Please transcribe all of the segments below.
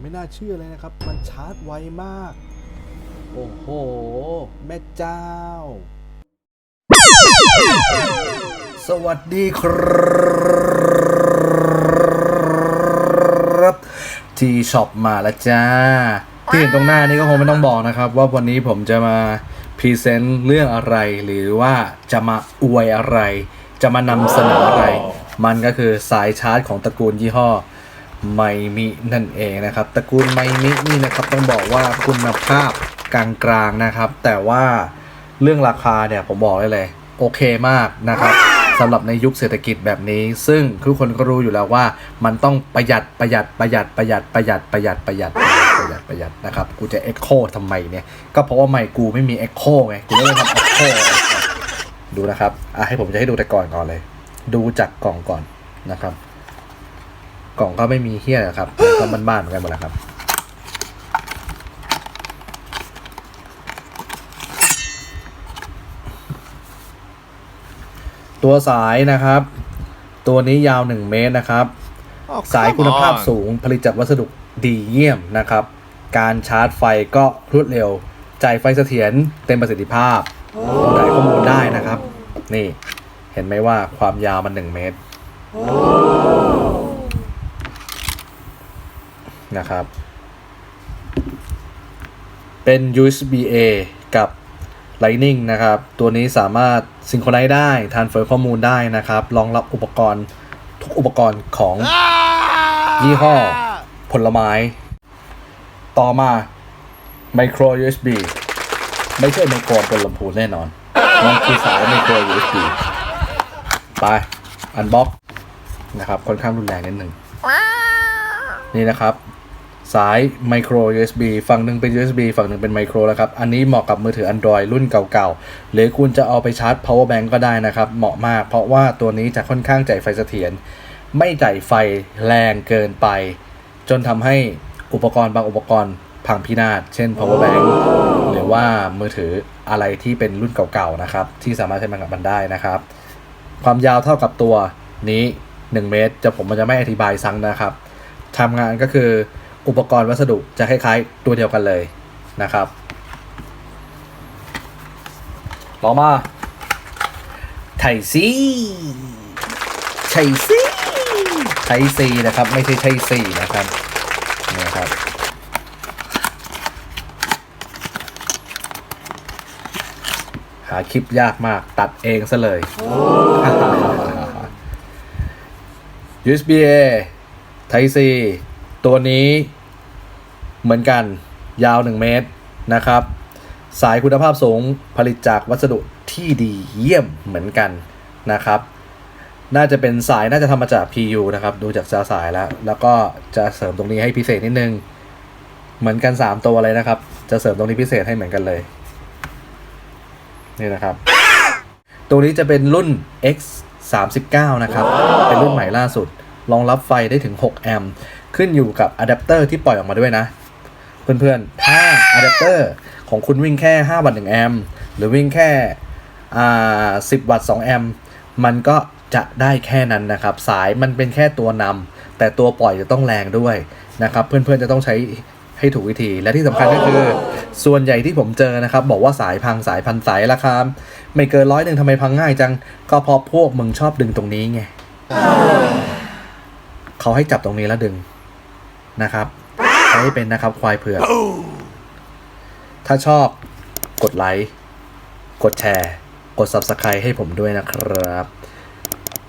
ไม่น่าเชื่อเลยนะครับ มันชาร์จไวมาก โอ้โห แม่เจ้า สวัสดีครับที่ช็อปมาแล้วจ้า ที่เห็นตรงหน้านี้ก็คงไม่ต้องบอกนะครับ ว่าวันนี้ผมจะมาพรีเซนต์เรื่องอะไรหรือว่าจะมาอวยอะไร จะมานำเสนออะไร มันก็คือสายชาร์จของตระกูลยี่ห้อ ไมมินั่นเองนะครับตระกูลไมมินี่นะครับต้องบอกว่าคุณภาพกลางๆนะครับ แต่ว่าเรื่องราคาเนี่ยผมบอกเลยเลย โอเคมากนะครับสำหรับในยุคเศรษฐกิจแบบนี้ ซึ่งทุกคนก็รู้อยู่แล้วว่า มันต้องประหยัดประหยัดประหยัดประหยัดประหยัดประหยัดประหยัดประหยัดประหยัดนะครับกูจะเอ็กโคทำไมเนี่ย ก็เพราะว่าไมค์กูไม่มีเอ็กโคไงกูไม่ได้ทำเอ็กโคดูนะครับอะให้ผมจะให้ดูแต่ก่อนก่อนเลย ดูจากกล่องก่อนนะครับ กล่องก็ไม่มีเฮี้ยนะครับก็บ้านๆเหมือนกันหมดแล้วครับ ตัวสายนะครับ ตัวนี้ยาว1เมตรนะครับ สายคุณภาพสูงผลิตจากวัสดุดีเยี่ยมนะครับ การชาร์จไฟก็รวดเร็ว จ่ายไฟเสถียรเต็มประสิทธิภาพถ่ายข้อมูลได้นะครับ นี่ เห็นไหมว่าความยาวมัน1เมตร นะครับ เป็น USB A กับ Lightning นะครับ ตัวนี้สามารถซิงโครไนซ์ได้ทานเฟอร์ข้อมูลได้นะครับ รองรับอุปกรณ์ทุกอุปกรณ์ของยี่ห้อผลไม้ ต่อมา Micro USB ไม่ใช่ไมโครบนลำพูนแน่นอน มันคือสาย Micro USB ไป อันบ็อกนะครับ ค่อนข้างรุนแรงนิดหนึ่ง นี่นะครับ สาย micro USB ฝั่งหนึ่งเป็น USB ฝั่งหนึ่งเป็น micro แล้วครับ อันนี้เหมาะกับมือถือ Android รุ่นเก่าๆ หรือคุณจะเอาไปชาร์จ power bank ก็ได้นะครับ เหมาะมาก เพราะว่าตัวนี้จะค่อนข้างจ่ายไฟเสถียร ไม่จ่ายไฟแรงเกินไป จนทำให้อุปกรณ์บางอุปกรณ์พังพินาศ เช่น power bank หรือว่ามือถืออะไรที่เป็นรุ่นเก่าๆ นะครับ ที่สามารถใช้มันกับมันได้นะครับ ความยาวเท่ากับตัวนี้ 1 เมตร จะผมมันจะไม่อธิบายซ้ำนะครับทำงานก็คือ อุปกรณ์วัสดุจะคล้ายๆ ตัวเดียวกันเลยนะครับต่อมาไทซีไทซีไทซีนะครับ ไม่ใช่ไทซีนะครับนี่นะครับหาคลิปยากมากตัดเองซะเลย USB A Type C ตัวนี้เหมือนกันยาว 1 เมตรนะครับ สายคุณภาพสูงผลิตจากวัสดุที่ดีเยี่ยมเหมือนกันนะครับ น่าจะเป็นสายน่าจะทำมาจาก PU นะครับ ดูจากสายแล้ว แล้วก็จะเสริมตรงนี้ให้พิเศษนิดนึง เหมือนกัน 3 ตัวเลยนะครับ จะเสริมตรงนี้พิเศษให้เหมือนกันเลยนี่นะครับตัวนี้จะเป็นรุ่น X 3 9นะครับ เป็นรุ่นใหม่ล่าสุด รองรับไฟได้ถึง 6 แอมป์ ขึ้นอยู่กับอะแดปเตอร์ที่ปล่อยออกมาด้วยนะ เพื่อนๆ ถ้าอะแดปเตอร์ของคุณวิ่งแค่5วัตต์1แอมป์หรือวิ่งแค่อ่า10 วัตต์2แอมป์มันก็จะได้แค่นั้นนะครับ สายมันเป็นแค่ตัวนำแต่ตัวปล่อยจะต้องแรงด้วยนะครับ เพื่อนๆจะต้องใช้ให้ถูกวิธีและที่สำคัญก็คือ ส่วนใหญ่ที่ผมเจอนะครับ บอกว่าสายพังสายพันสายราคาไม่เกินร้อยหนึ่งทำไมพังง่ายจัง ก็เพราะพวกมึงชอบดึงตรงนี้ไงเขาให้จับตรงนี้แล้วดึง นะครับใช้ให้เป็นนะครับควายเผือกถ้าชอบกดไลค์กดแชร์ กด Subscribe ให้ผมด้วยนะครับ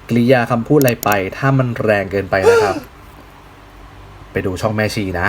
กริยาคำพูดอะไรไป ถ้ามันแรงเกินไปนะครับ ไปดูช่องแม่ชีนะ